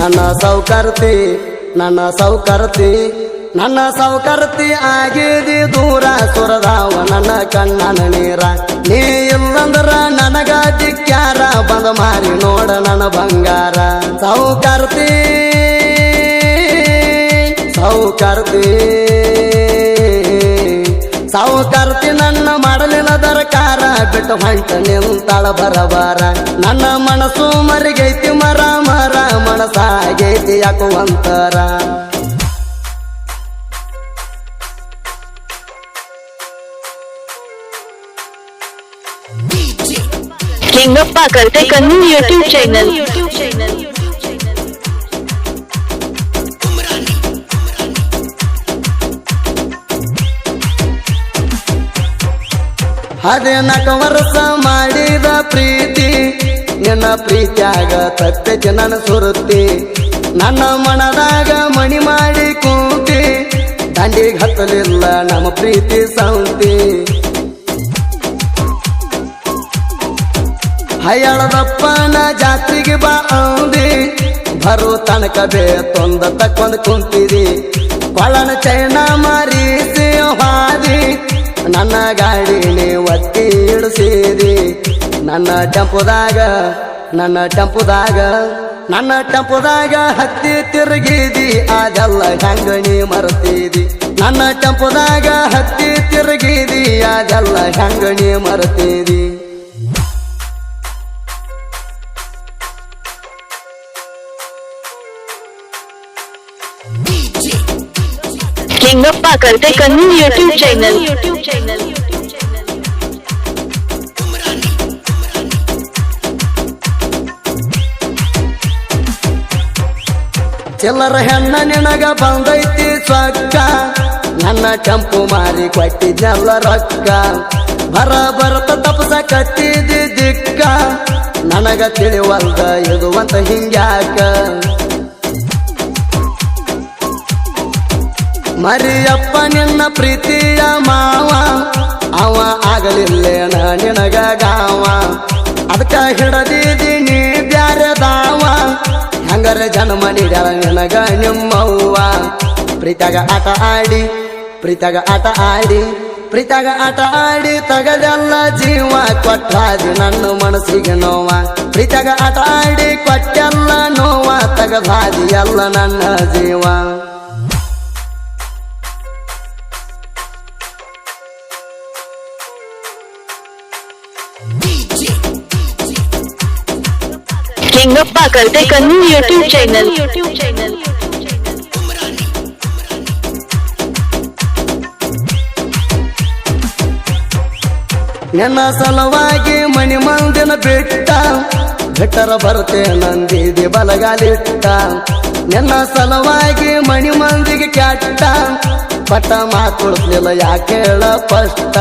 ನನ್ನ ಸೌಕರ್ತಿ ನನ್ನ ಸೌಕರ್ತಿ ನನ್ನ ಸೌಕರ್ತಿ ಆಗಿದಿ ದೂರ ಸುರದಾವ ನನ್ನ ಕಣ್ಣನ ನೀರ. ನೀ ಇಲ್ಲಂದ್ರ ನನಗ ಚಿಕ್ಕಾರ ಬಂದ ಮಾರಿ ನೋಡ ನನ್ನ ಬಂಗಾರ. ಸೌಕರ್ತಿ ಸೌಕರ್ತಿ. ಸಾವುಕಾರತಿ ನನ್ನ ಮಾಡಲಿಲ್ಲ ದರಕಾರ, ಬಿಟ್ಟು ಹೊಂಟ ನಿಂತಾಳ ಬರಬಾರ ನನ್ನ ಮನಸ್ಸು ಮರಿಗೈತಿ ಮರ ಮರ ಮನಸ್ಸಾಗೈತಿ ಯಾಕುವಂತರ ಕಿಂಗಪ್ಪ ಕರ್ತೆ ಕನ್ನು ಯೂಟ್ಯೂಬ್ ಚಾನಲ್ ಯೂಟ್ಯೂಬ್ ಚಾನಲ್ ಹದಿನಾಲ್ಕು ವರ್ಷ ಮಾಡಿದ ಪ್ರೀತಿ. ನಿನ್ನ ಪ್ರೀತಿಯಾಗ ತತ್ತೆ ಜನನ ಸುರುತ್ತಿ. ನನ್ನ ಮನದಾಗ ಮಣಿ ಮಾಡಿ ಕೂತಿ. ದಂಡಿಗೆ ಹತ್ತಲಿಲ್ಲ ನಮ್ಮ ಪ್ರೀತಿ ಸೌತಿ. ಹಯಳದಪ್ಪನ ಜಾತ್ರೆಗೆ ಬಾ ಅಂದಿ. ಬರೋ ತನಕ ಬೇ ತೊಂದ ತಕ್ಕೊಂಡು ಕುಂತಿದಿ. ಕೊಳನ ಚೈನ ಮಾರಿಸಿ ಹಾದಿ. ನನ್ನ ಗಾಡಿನಿ ಒತ್ತಿ ಇಡಿಸಿರಿ ನನ್ನ ಟೆಂಪುದಾಗ ನನ್ನ ಟೆಂಪುದಾಗ ನನ್ನ ಟೆಂಪುದಾಗ ಹತ್ತಿ ತಿರುಗಿದಿ. ಅದೆಲ್ಲ ಹೆಂಗಣಿ ಮರ್ತಿದಿ? ನನ್ನ ಟೆಂಪುದಾಗ ಹತ್ತಿ ತಿರುಗಿದಿ. ಅದೆಲ್ಲ ಹೆಂಗಣಿ ಮರ್ತಿದಿ? ಲಿಂಗಪ್ಪ ಕರ್ತೆ ಕನ್ನು ಯೂಟ್ಯೂಬ್ ಚಾನಲ್ ಯೂಟ್ಯೂಬ್ ಚಿಲ್ಲರ ಹೆಣ್ಣ ನಿನಗ ಬಂದೈತಿ ಸೊಕ್ಕ ನನ್ನ ಕೆಂಪು ಮಾರಿ ಕೊಟ್ಟಿದ್ದೆಲ್ಲ ರೊಕ್ಕ. ಬರ ಬರತ ತಪಸ ಕಟ್ಟಿದಿ ದಿಕ್ಕ. ನನಗ ತಿಳಿವಲ್ದ ಇದು ಅಂತ ಹಿಂಗ್ಯಾಕ. ಮರಿಯಪ್ಪ ನಿನ್ನ ಪ್ರೀತಿಯ ಮಾವ. ಅವ ಆಗಲಿಲ್ಲೇನ ನಿನಗ ಗಾವ. ಅದಕ್ಕ ಹಿಡದಿದಿ ನೀ ಬ್ಯಾರೆ ದಾವ. ಹಂಗರ ಜನ್ಮ ನೀಡ್ಯಾಳ ನಿನಗ ನಿಮ್ಮವ್ವ. ಪ್ರೀತಾಗ ಆಟ ಆಡಿ ಪ್ರೀತಾಗ ಆಟ ಆಡಿ ಪ್ರೀತಾಗ ಆಟ ಆಡಿ ತಗದೆಲ್ಲ ಜೀವ ಕೊಟ್ಟಾದಿ ನನ್ನ ಮನಸ್ಸಿಗೆ ನೋವ. ಪ್ರೀತಾಗ ಆಟ ಆಡಿ ಕೊಟ್ಟೆಲ್ಲ ನೋವ, ತಗದಾದಿ ಎಲ್ಲ ನನ್ನ ಜೀವ. ನಿಂಗಪ್ಪ ಕಲ್ತೆ ಕಣ್ಣು ಯೂಟ್ಯೂಬ್ ಚಾನಲ್ ಯೂಟ್ಯೂಬ್ ಚಾನಲ್ ನನ್ನ ಸಲವಾಗಿ ಮಣಿ ಮಂದಿನ ಬಿಟ್ಟ, ಬಿಟ್ಟರ ಬರುತ್ತೆ ನಂದಿದೆ ಬಲಗಾಲಿಟ್ಟ. ನನ್ನ ಸಲವಾಗಿ ಮಣಿ ಮಂದಿಗೆ ಕ್ಯಾಟ್ಟ ಪಟ್ಟ ಮಾತಾಡ್ಲಿಲ್ಲ ಯಾಕೆ ಹೇಳ ಪಷ್ಟ.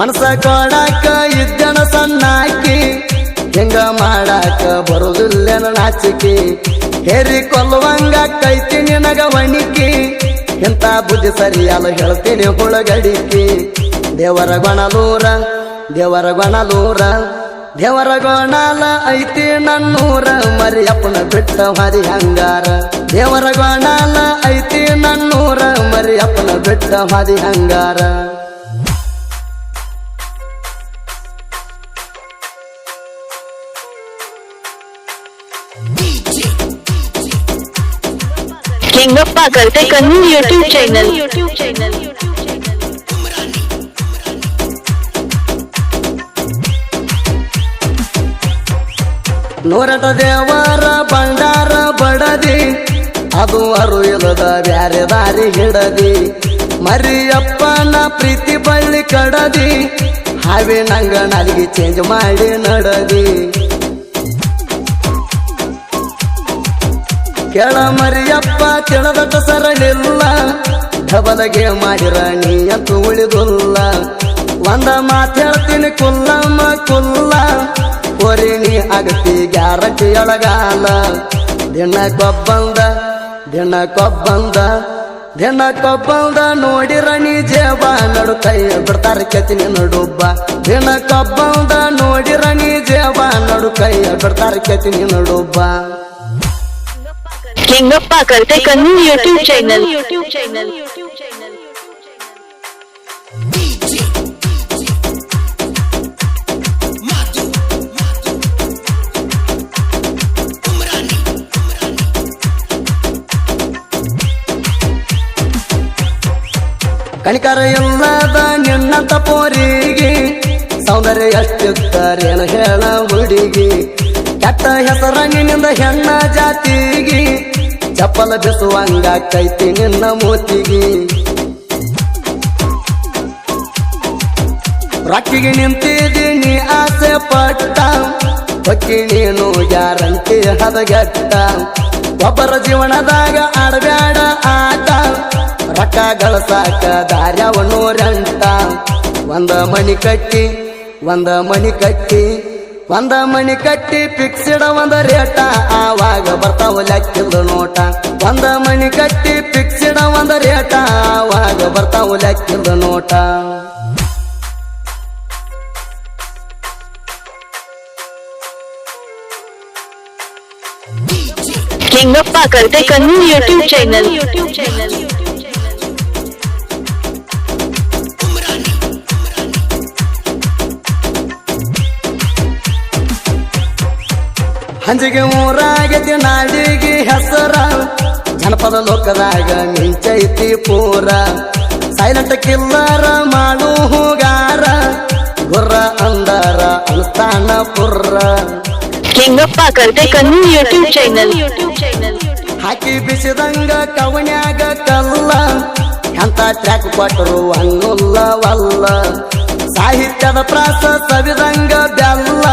ಮನಸ ಕೊಡಾಕ ಇದ್ದನ ಸಣ್ಣಾಕಿ, ಹೆಂಗ ಮಾಡಾಕ ಬರುದಿಲ್ಲ ನಾಚಿಕೆ. ಹೇರಿ ಕೊಲ್ಲುವಂಗ ಕೈತಿ ನಿನಗ ವಣಿಕಿ ಎಂತ ಬುದ್ಧಿ ಸರಿಯಲ್ಲ ಹೇಳ್ತೀನಿ ಹುಳಗಡಿಕೆ. ದೇವರ ಗೊಣಲೂರ ದೇವರ ಗೊಣಲೂರ, ದೇವರ ಗೊಣಾಲ ಐತಿ ನನ್ನೂರ. ಮರಿಯಪ್ಪನ ಬಿಟ್ಟ ಹರಿ ಹಂಗಾರ ದೇವರ ಗೊಣಾಲ ಐತಿ ನನ್ನೂರ. ಮರಿಯಪ್ಪನ ಬಿಟ್ಟ ಹರಿ ಹಂಗಾರ ಲಿಂಗಪ್ಪ ಕಲ್ತೆ ಕಣ್ಣು ಯೂಟ್ಯೂಬ್ ಚಾನಲ್ ಯೂಟ್ಯೂಬ್ ದೇವರ ಬಂಡಾರ ಬಡದಿ, ಅದು ಅರು ಇಲ್ಲದ ಬ್ಯಾರೆ ದಾರಿ ಹಿಡದಿ. ಮರಿಯಪ್ಪನ ಪ್ರೀತಿ ಬಳ್ಳಿ ಕಡದಿ ಹಾವಿ ನಂಗ ನಲಿಗೆ ಚೇಂಜ್ ಮಾಡಿ ನಡದಿ. ಕೆಳ ಮರಿಯಪ್ಪ ಕೆಳದಟ್ಟ ಸರಳಿಲ್ಲ ಡಬಲಗೆ ಮಾಡಿರ ನೀ ಉಳಿದುಲ್ಲ. ಒಂದ ಮಾತು ಹೇಳ್ತೀನಿ, ಕುಲ್ಲಮ್ಮ, ಕುಲ್ಲ. ನೀ ಆಗತಿ ಗ್ಯಾರಂಟಿ ಎಳಗಾಲ ದಿನ ಕೊಬ್ಬಂದ ದಿನ ಕೊಬ್ಬಂದ ದಿನ ಕೊಬ್ಬಂದ ನೋಡಿರ ನೀ ಜೇಬ ನಡು ಕೈ ಬಿಡ್ತಾರ ಕೆತ್ತಿನ ನಡುಬ್ಬ. ದಿನ ಕೊಬ್ಬಂದ ನೋಡಿರ ನೀ ಜೇಬ ನಡು ಬಿಡ್ತಾರ ಕೆತ್ತಿನ ನೀನುಡುಬ್ಬ किंगप्पा करते कन्नू YouTube channel YouTube channel YouTube channel ಕಣಿಕರ ಇಲ್ಲದ ನಿನ್ನಂತ ಪೋರಿಗೆ ಸೌಂದರ್ಯ ಎಷ್ಟಿದ್ದರೇನು ಹೇಳ ಹುಡುಗಿ ಕೆಟ್ಟ ಹೆಸರ ನಿನ್ನಿಂದ ಹೆಣ್ಣ ಜಾತಿಗೆ ಚಪ್ಪಲ ಬಿಸುವಂಗ ಕೈತಿ ನಿನ್ನ ಮೂತಿಗೆ. ರಕ್ಕಿಗೆ ನಿಂತಿದ್ದೀನಿ ಆಸೆ ಪಟ್ಟ, ಹೊಕ್ಕಿ ನೀನು ಯಾರಂತೆ ಹದಗೆಟ್ಟ. ಒಬ್ಬರ ಜೀವನದಾಗ ಆಡಬೇಡ ಆಟ, ರೊಕ್ಕ ಗಳಸಾಕ ದಾರ್ಯವನ್ನು ರಂಟ ಒಂದ ಮನಿ ಕಟ್ಟಿ, ಒಂದ ಮನಿ ಕಟ್ಟಿ. ಒಂದ ಮಣಿ ಕಟ್ಟಿ ಫಿಕ್ಸ್ಡ್ ಒಂದ ರೇಟ ಆವಾಗ ಬರ್ತಾವ ಲೆಕ್ಕಿಲ್ಲ ನೋಟ ಒಂದ ಮಣಿ ಕಟ್ಟಿ ಫಿಕ್ಸ್ಡ್ ಒಂದ ರೇಟ ಆವಾಗ ಬರ್ತಾವ ಲೆಕ್ಕಿಲ್ಲ ನೋಟ ಕಿಂಗಪ್ಪ ಕರ್ತೆ ಕಣ್ಣು ಯೂಟ್ಯೂಬ್ ಚಾನಲ್ ಯೂಟ್ಯೂಬ್ ಚಾನಲ್ ಹಂಜಿಗೆ ಊರಾಗೈತಿ ನಾಡಿಗೆ ಹೆಸರ. ಜನಪದ ಲೋಕದಾಗ ಮಿಂಚೈತಿ ಪೂರ. ಸೈಲೆಂಟ್ ಕಿಲ್ಲರ ಮಾಡು ಹೂಗಾರ. ಗುರ್ರ ಅಂದರ ಅನುಸ್ತಾನ ಪುರ್ರ. ಕಿಂಗಪ್ಪ ಕರ್ತೆ ಕನ್ನು ಯೂಟ್ಯೂಬ್ ಚೈನಲ್ ಹಾಕಿ ಬಿಸಿದಂಗ ಕವಣ್ಯಾಗ ಕಲ್ಲ. ಎಂತ ಟ್ರ್ಯಾಕ್ ಕೊಟ್ಟರು ಹಂಗುಲ್ಲವಲ್ಲ ಸಾಹಿತ್ಯದ ಪ್ರಾಸ ಸವಿದಂಗ ಬೆಲ್ಲ.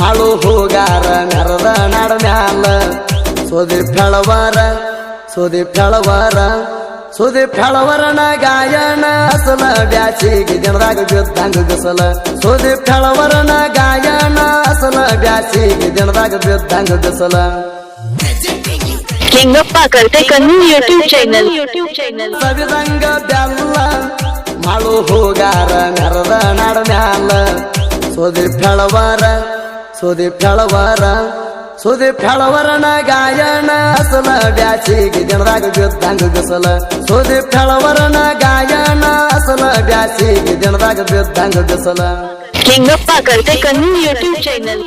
ಮಾಡು ಹೂಗಾರ ನೆರದ ನಡ ಮ್ಯಾಲ. ಸುದೀಪ್ ಹೆಳವರ ಸುದೀಪ್ ಹೆಳವರ ಸುದೀಪ್ ಹೆಳವರನ ಗಾಯನ ಅಸಲ. ಬ್ಯಾಸಿಗೆ ಜನದಾಗ ಬಿದ್ದಂಗ ಗಸಲ ಸುದೀಪ್ ಹೆಳವರನ ಗಾಯನ ಅಸಲ. ಬ್ಯಾಸಿಗೆ ಜನದಾಗ ಬಿದ್ದಂಗ ಗಸಲ ಲಿಂಗಪ್ಪ ಕರ್ತಕನ್ನು ಯೂಟ್ಯೂಬ್ ಚಾನಲ್ ಯೂಟ್ಯೂಬ್ ಚಾನಲ್ ಸವಿದಂಗ ಬ್ಯಾಲ್ಲ ಮಾಡು ಹೋಗಾರ ನೆರದ ನಡ ಮ್ಯಾಲ. ಸುದೀಪ್ ಹೆಳವರ ಸುದೀಪ್ ಹೆಳವರ ಸುದೀಪ್ ಹೆಳವರನ ಗಾಯನ, ಅಸಲ ಬ್ಯಾಸಿಗೆ ಜನದಾಗ ಬಿದ್ದಂಗ ಬಿಸಲ. ಸುದೀಪ್ ಹೆಳವರನ ಗಾಯನ, ಅಸಲ ಬ್ಯಾಸಿಗೆ ಜನದಾಗ ಬಿದ್ದಂಗ ಬಿಸಲ. ಕಿಂಗಪ್ಪ ಕಲ್ತೆ ಕನ್ನಿ ಯೂಟ್ಯೂಬ್ ಚಾನಲ್